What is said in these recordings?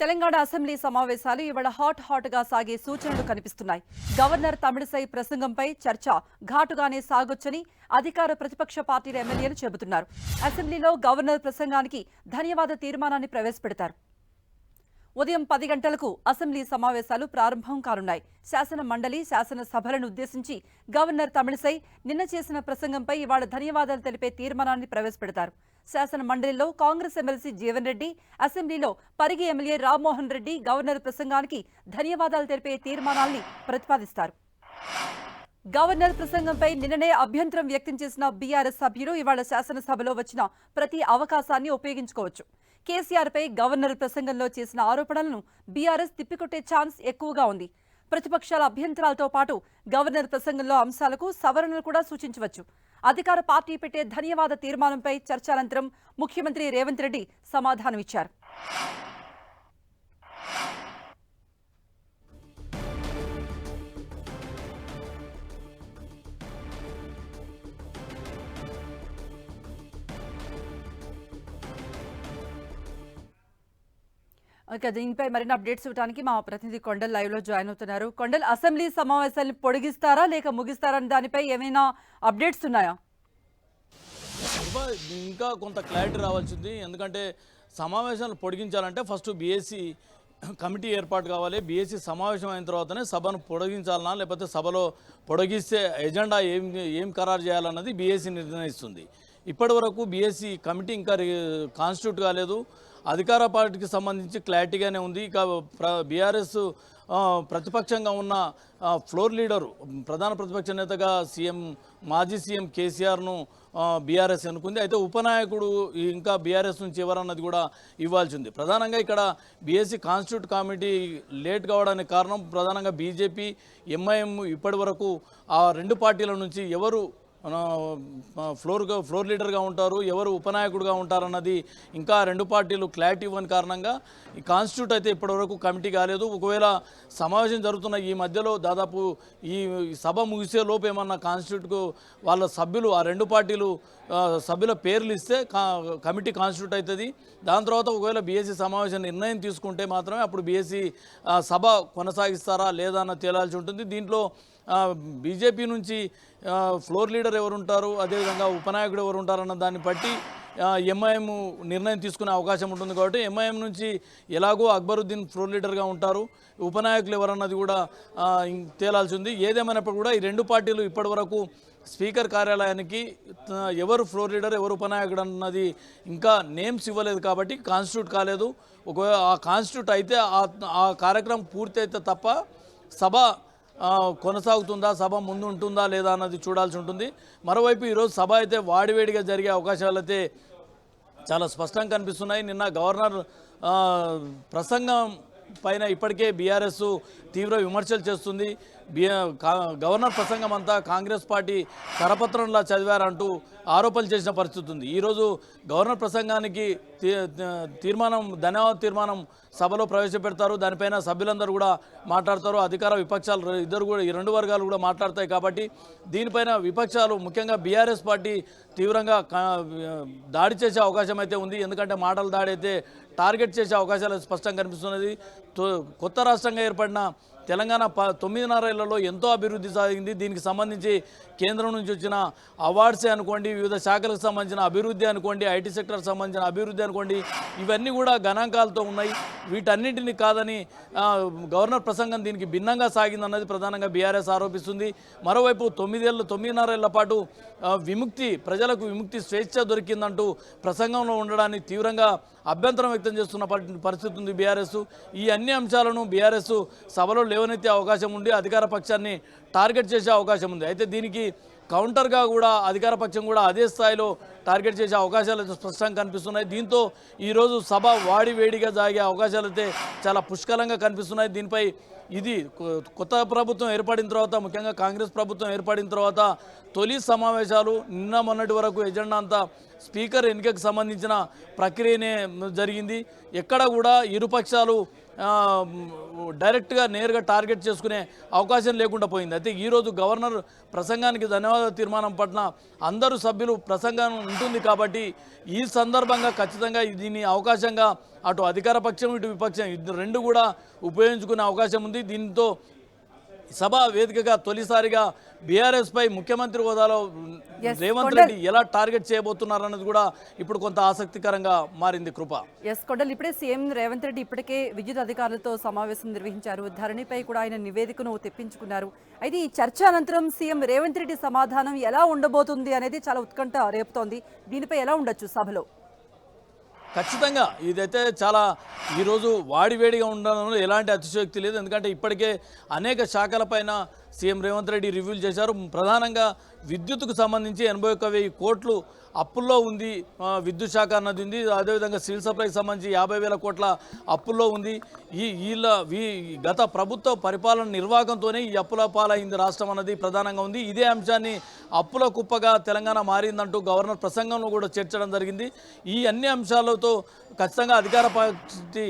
Telangana assembly సమావేశాలు ఇవాళ hot హాట్గా సాగే సూచనలు కనిపిస్తున్నాయి. గవర్నర్ తమిళసై ప్రసంగంపై చర్చ ఘాటుగానే సాగొచ్చని అధికార ప్రతిపక్ష పార్టీల ఎమ్మెల్యేలు చెబుతున్నారు. అసెంబ్లీలో గవర్నర్ ప్రసంగానికి ధన్యవాద తీర్మానాన్ని ప్రవేశపెడతారు. ఉదయం పది గంటలకు అసెంబ్లీ సమావేశాలు ప్రారంభం కానున్నాయి. శాసన మండలి శాసన సభలను ఉద్దేశించి గవర్నర్ తమిళసై నిన్న చేసిన ప్రసంగంపై ఇవాళ ధన్యవాదాలు తెలిపే తీర్మానాన్ని ప్రవేశపెడతారు. శాసన మండలిలో కాంగ్రెస్ ఎమ్మెల్సీ జీవన్ రెడ్డి అసెంబ్లీలో పరిగి ఎమ్మెల్యే రామ్మోహన్ రెడ్డి గవర్నర్ ప్రసంగానికి ధన్యవాదాలు తెలిపే తీర్మానాల్ని ప్రతిపాదిస్తారు. గవర్నర్ ప్రసంగంపై నిన్ననే అభ్యంతరం వ్యక్తం చేసిన బీఆర్ఎస్ సభ్యులు ఇవాళ శాసనసభలో వచ్చిన ప్రతి అవకాశాన్ని ఉపయోగించుకోవచ్చు. కేసీఆర్పై గవర్నర్ ప్రసంగంలో చేసిన ఆరోపణలను బీఆర్ఎస్ తిప్పికొట్టే ఛాన్స్ ఎక్కువగా ఉంది. ప్రతిపక్షాల అభ్యంతరాలతో పాటు గవర్నర్ ప్రసంగంలో అంశాలకు సవరణలు కూడా సూచించవచ్చు. అధికార పార్టీ పెట్టే ధన్యవాద తీర్మానంపై చర్చ అనంతరం ముఖ్యమంత్రి రేవంత్ రెడ్డి సమాధానమిచ్చారు. ఇక దీనిపై మరిన్ని అప్డేట్స్ ఇవ్వడానికి మా ప్రతినిధి కొండల్ లైవ్లో జాయిన్ అవుతున్నారు. కొండల్ అసెంబ్లీ సమావేశాలను పొడిగిస్తారా లేక ముగిస్తారా దానిపై ఏమైనా అప్డేట్స్ ఉన్నాయా? ఇంకా కొంత క్లారిటీ రావాల్సింది. ఎందుకంటే సమావేశాలు పొడిగించాలంటే ఫస్ట్ బీఎస్సీ కమిటీ ఏర్పాటు కావాలి. బీఎస్సీ సమావేశం అయిన తర్వాతనే సభను పొడిగించాలన్నా లేకపోతే సభలో పొడిగిస్తే ఎజెండా ఏం ఏం ఖరారు చేయాలన్నది బీఎస్సీ నిర్ణయిస్తుంది. ఇప్పటి వరకు బీఎస్సీ కమిటీ ఇంకా కాన్స్టిట్యూట్ కాలేదు. అధికార పార్టీకి సంబంధించి క్లారిటీగానే ఉంది. ఇక బీఆర్ఎస్ ప్రతిపక్షంగా ఉన్న ఫ్లోర్ లీడరు ప్రధాన ప్రతిపక్ష నేతగా సీఎం మాజీ సీఎం కేసీఆర్ను బీఆర్ఎస్ అనుకుంది అయితే ఉపనాయకుడు ఇంకా బీఆర్ఎస్ నుంచి ఎవరన్నది కూడా ఇవ్వాల్సి ఉంది ప్రధానంగా ఇక్కడ బీఎస్సీ కాన్స్టిట్యూట్ కమిటీ లేట్ కావడానికి కారణం ప్రధానంగా బీజేపీ ఎంఐఎం ఇప్పటి వరకు ఆ రెండు పార్టీల నుంచి ఎవరు ఫ్లోర్గా ఫ్లోర్ లీడర్గా ఉంటారు ఎవరు ఉపనాయకుడుగా ఉంటారన్నది ఇంకా రెండు పార్టీలు క్లారిటీ ఇవ్వని కారణంగా ఈ కాన్స్టిట్యూట్ అయితే ఇప్పటివరకు కమిటీ కాలేదు. ఒకవేళ సమావేశం జరుగుతున్న ఈ మధ్యలో దాదాపు ఈ సభ ముగిసే లోపు ఏమన్నా కాన్స్టిట్యూట్కు వాళ్ళ సభ్యులు ఆ రెండు పార్టీలు సభ్యుల పేర్లు ఇస్తే కమిటీ కాన్స్టిట్యూట్ అవుతుంది. దాని తర్వాత ఒకవేళ బీఎస్సీ సమావేశం నిర్ణయం తీసుకుంటే మాత్రమే అప్పుడు బీఎస్సీ సభ కొనసాగిస్తారా లేదా అన్న తేలాల్సి ఉంటుంది. దీంట్లో బీజేపీ నుంచి ఫ్లోర్ లీడర్ ఎవరు ఉంటారు అదేవిధంగా ఉపనాయకుడు ఎవరు ఉంటారన్న దాన్ని బట్టి ఎంఐఎం నిర్ణయం తీసుకునే అవకాశం ఉంటుంది కాబట్టి ఎంఐఎం నుంచి ఎలాగో అక్బరుద్దీన్ ఫ్లోర్ లీడర్గా ఉంటారు. ఉపనాయకులు ఎవరన్నది కూడా తేలాల్సి ఉంది ఏదేమైనప్పుడు కూడా ఈ రెండు పార్టీలు ఇప్పటివరకు స్పీకర్ కార్యాలయానికి ఎవరు ఫ్లోర్ లీడర్ ఎవరు ఉపనాయకుడు అన్నది ఇంకా నేమ్స్ ఇవ్వలేదు కాబట్టి కాన్స్టిట్యూట్ కాలేదు. ఒకవేళ ఆ కాన్స్టిట్యూట్ అయితే ఆ ఆ కార్యక్రమం పూర్తి అయితే తప్ప సభ కొనసాగుతుందా? సభ ముందు ఉంటుందా లేదా అన్నది చూడాల్సి ఉంటుంది. మరోవైపు ఈరోజు సభ అయితే వాడివేడిగా జరిగే అవకాశాలు అయితే చాలా స్పష్టంగా కనిపిస్తున్నాయి. నిన్న గవర్నర్ ప్రసంగం పైన ఇప్పటికే బీఆర్ఎస్ తీవ్ర విమర్శలు చేస్తుంది. గవర్నర్ ప్రసంగం అంతా కాంగ్రెస్ పార్టీ కరపత్రంలా చదివారంటూ ఆరోపణలు చేసిన పరిస్థితి ఉంది. ఈరోజు గవర్నర్ ప్రసంగానికి తీ- తీర్మానం ధన్యవాద తీర్మానం సభలో ప్రవేశపెడతారు. దానిపైన సభ్యులందరూ కూడా మాట్లాడతారు. అధికార విపక్షాలు ఇద్దరు కూడా ఈ రెండు వర్గాలు కూడా మాట్లాడతాయి కాబట్టి దీనిపైన విపక్షాలు ముఖ్యంగా బీఆర్ఎస్ పార్టీ తీవ్రంగా దాడి చేసే అవకాశం అయితే ఉంది. ఎందుకంటే మాటల దాడి అయితే టార్గెట్ చేసే అవకాశాలు స్పష్టంగా కనిపిస్తున్నది. తో- కొత్త రాష్ట్రంగా ఏర్పడిన తెలంగాణ ప తొమ్మిదిన్నరేళ్ళలో ఎంతో అభివృద్ధి సాగింది. దీనికి సంబంధించి కేంద్రం నుంచి వచ్చిన అవార్డ్సే అనుకోండి వివిధ శాఖలకు సంబంధించిన అభివృద్ధి అనుకోండి ఐటీ సెక్టర్ సంబంధించిన అభివృద్ధి అనుకోండి ఇవన్నీ కూడా గణాంకాలతో ఉన్నాయి. వీటన్నింటిని కాదని గవర్నర్ ప్రసంగం దీనికి భిన్నంగా సాగిందన్నది ప్రధానంగా బీఆర్ఎస్ ఆరోపిస్తుంది. మరోవైపు తొమ్మిదేళ్ళు తొమ్మిదిన్నరేళ్ళ పాటు విముక్తి ప్రజలకు విముక్తి స్వేచ్ఛ దొరికిందంటూ ప్రసంగంలో ఉండడాన్ని తీవ్రంగా అభ్యంతరం వ్యక్తం చేస్తున్న పరిస్థితి ఉంది బీఆర్ఎస్. ఈ అన్ని అంశాలను బీఆర్ఎస్ సభలో లేవనెత్తే అవకాశం ఉంది అధికార పక్షాన్ని టార్గెట్ చేసే అవకాశం ఉంది. అయితే దీనికి కౌంటర్గా కూడా అధికార పక్షం కూడా అదే స్థాయిలో టార్గెట్ చేసే అవకాశాలు అయితే స్పష్టంగా కనిపిస్తున్నాయి. దీంతో ఈరోజు సభ వాడి వేడిగా జాగే అవకాశాలు అయితే చాలా పుష్కలంగా కనిపిస్తున్నాయి. దీనిపై ఇది కొత్త ప్రభుత్వం ఏర్పడిన తర్వాత ముఖ్యంగా కాంగ్రెస్ ప్రభుత్వం ఏర్పడిన తర్వాత తొలి సమావేశాలు నిన్న మొన్నటి వరకు ఎజెండా అంతా స్పీకర్ ఎన్నికకు సంబంధించిన ప్రక్రియనే జరిగింది. ఎక్కడ కూడా ఇరుపక్షాలు డైరెక్ట్గా నేరుగా టార్గెట్ చేసుకునే అవకాశం లేకుండా పోయింది. అయితే ఈరోజు గవర్నర్ ప్రసంగానికి ధన్యవాద తీర్మానం పట్ల అందరూ సభ్యులు ప్రసంగం ఉంటుంది కాబట్టి ఈ సందర్భంగా ఖచ్చితంగా దీన్ని అవకాశంగా అటు అధికార పక్షం ఇటు విపక్షం ఇది రెండు కూడా ఉపయోగించుకునే అవకాశం ఉంది. దీంతో సభా వేదికగా తొలిసారిగా బీఆర్ఎస్ పై ముఖ్యమంత్రి హోదాలో రేవంత్. రెడ్డి ఎలా టార్గెట్ చేయబోతున్నారన్నది కూడా ఇప్పుడు కొంత ఆసక్తికరంగా మారింది కృప. ఎస్ కొండలు ఇప్పుడే సీఎం రేవంత్ రెడ్డి ఇప్పటికే విద్యుత్ అధికారులతో సమావేశం నిర్వహించారు. ధరణిపై కూడా ఆయన నివేదికను తెప్పించుకున్నారు. అయితే ఈ చర్చ అనంతరం సీఎం రేవంత్ రెడ్డి సమాధానం ఎలా ఉండబోతుంది అనేది చాలా ఉత్కంఠ రేపుతోంది. దీనిపై ఎలా ఉండొచ్చు సభలో? ఖచ్చితంగా ఇదైతే చాలా ఈరోజు వాడివేడిగా ఉండడంలో ఎలాంటి అతిశయోక్తి లేదు. ఎందుకంటే ఇప్పటికే అనేక శాఖలపైన సీఎం రేవంత్ రెడ్డి రివ్యూలు చేశారు. ప్రధానంగా విద్యుత్కు సంబంధించి ఎనభై ఒక్క వెయ్యి కోట్లు అప్పుల్లో ఉంది. విద్యుత్ శాఖ అన్నది ఉంది. అదేవిధంగా సివిల్ సప్లైకి సంబంధించి యాభై వేల కోట్ల అప్పుల్లో ఉంది. ఈ వీళ్ళ వీ గత ప్రభుత్వ పరిపాలన నిర్వాహకంతోనే ఈ అప్పుల పాలైంది రాష్ట్రం అన్నది ప్రధానంగా ఉంది. ఇదే అంశాన్ని అప్పుల కుప్పగా తెలంగాణ మారిందంటూ గవర్నర్ ప్రసంగంలో కూడా చేర్చడం జరిగింది. ఈ అన్ని అంశాలతో ఖచ్చితంగా అధికార పార్టీ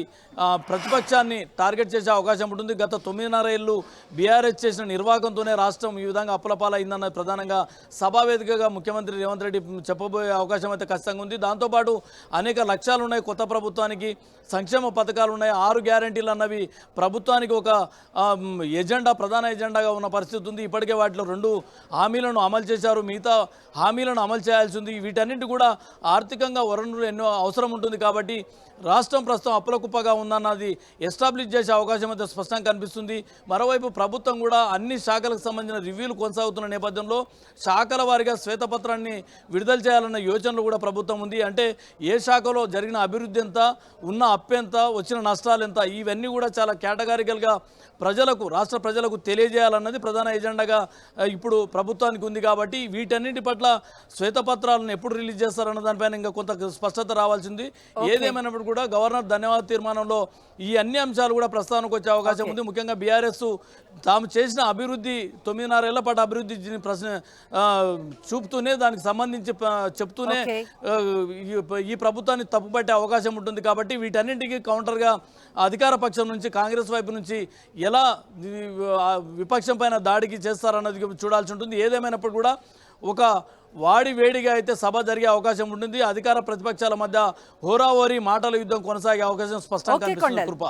ప్రతిపక్షాన్ని టార్గెట్ చేసే అవకాశం ఉంటుంది. గత తొమ్మిదిన్నర ఏళ్ళు బీఆర్ఎస్ చేసిన నిర్వాహకంతోనే రాష్ట్రం ఈ విధంగా అప్పులపాలైందన్నది ప్రధానంగా సభా వేదికగా ముఖ్యమంత్రి రేవంత్ రెడ్డి చెప్పబోయే అవకాశం అయితే ఖచ్చితంగా ఉంది. దాంతోపాటు అనేక లక్ష్యాలు ఉన్నాయి కొత్త ప్రభుత్వానికి సంక్షేమ పథకాలు ఉన్నాయి ఆరు గ్యారంటీలు అన్నవి ప్రభుత్వానికి ఒక ఎజెండా ప్రధాన ఎజెండాగా ఉన్న పరిస్థితి ఉంది. ఇప్పటికే వాటిలో రెండు హామీలను అమలు చేశారు. మిగతా హామీలను అమలు చేయాల్సి ఉంది. వీటన్నిటి కూడా ఆర్థికంగా వనరులు ఎన్నో అవసరం ఉంటుంది కాబట్టి రాష్ట్రం ప్రస్తుతం అప్పుల కుప్పగా ఉందన్నది ఎస్టాబ్లిష్ చేసే అవకాశం అయితే స్పష్టంగా కనిపిస్తుంది. మరోవైపు ప్రభుత్వం కూడా అన్ని శాఖలకు సంబంధించిన రివ్యూలు కొనసాగుతున్న నేపథ్యంలో శాఖల వారీగా శ్వేతపత్రాన్ని విడుదల చేయాలన్న యోచనలు కూడా ప్రభుత్వం ఉంది. అంటే ఏ శాఖలో జరిగిన అభివృద్ధి ఎంత ఉన్న అప్పు ఎంత వచ్చిన నష్టాలు ఎంత ఇవన్నీ కూడా చాలా కేటగారికల్గా ప్రజలకు రాష్ట్ర ప్రజలకు తెలియజేయాలన్నది ప్రధాన ఎజెండాగా ఇప్పుడు ప్రభుత్వానికి ఉంది కాబట్టి వీటన్నిటి పట్ల శ్వేతపత్రాలను ఎప్పుడు రిలీజ్ చేస్తారన్న దానిపైన ఇంకా కొంత స్పష్టత రావాల్సింది. ఏదేమైనప్పుడు కూడా గవర్నర్ ధన్యవాద తీర్మానంలో ఈ అన్ని అంశాలు కూడా ప్రస్తావనకు వచ్చే అవకాశం ఉంది. ముఖ్యంగా బీఆర్ఎస్ తాము చేసిన అభివృద్ధి తొమ్మిదిన్నరేళ్ళ పాటు అభివృద్ధి ప్రశ్న చూపుతూనే దానికి సంబంధించి చెప్తూనే ఈ- ప్రభుత్వాన్ని తప్పుపట్టే అవకాశం ఉంటుంది కాబట్టి వీటన్నింటికి కౌంటర్గా అధికార పక్షం నుంచి కాంగ్రెస్ వైపు నుంచి ఎలా విపక్షం పైన దాడికి చేస్తారన్నది చూడాల్సి ఉంటుంది. ఏదేమైనప్పుడు కూడా ఒక వాడి వేడిగా అయితే సభ జరిగే అవకాశం ఉంటుంది. అధికార ప్రతిపక్షాల మధ్య హోరాహోరీ మాటల యుద్ధం కొనసాగే అవకాశం స్పష్టంగా. కృప.